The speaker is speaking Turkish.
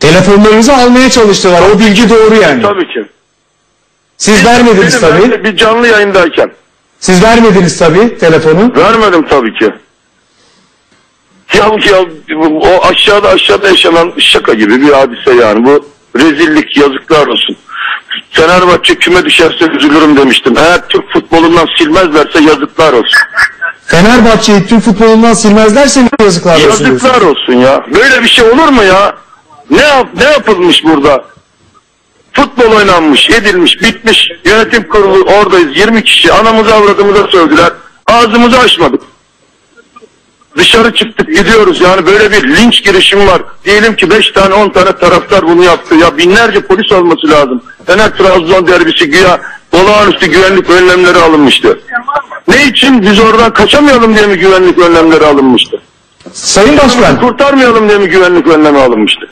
Telefonlarınızı almaya çalıştılar. O bilgi doğru yani. Tabii ki. Siz vermediniz Benim tabii. bir canlı yayındayken. Siz vermediniz tabii telefonu. Vermedim tabii ki. Ya, ya o aşağıda aşağıda yaşanan şaka gibi bir hadise yani. Bu rezillik yazıklar olsun. Fenerbahçe küme düşerse üzülürüm demiştim. Eğer Türk futbolundan silmezlerse yazıklar olsun. Fenerbahçe'yi Türk futbolundan silmezlerse yazıklar olsun. Yazıklar olsun ya. Böyle bir şey olur mu ya? Ne yap ne yapılmış burada? Futbol oynanmış, edilmiş, bitmiş. Yönetim kurulu oradayız. 20 kişi anamızı avradımıza sövdüler. Ağzımızı açmadık. Dışarı çıktık gidiyoruz yani böyle bir linç girişimi var. Diyelim ki 5 tane 10 tane taraftar bunu yaptı. Ya binlerce polis olması lazım. Fener Trabzon derbisi güya olağanüstü güvenlik önlemleri alınmıştı. Ne için biz oradan kaçamayalım diye mi güvenlik önlemleri alınmıştı? Sayın Başkan. Kurtarmayalım diye mi güvenlik önlemi alınmıştı?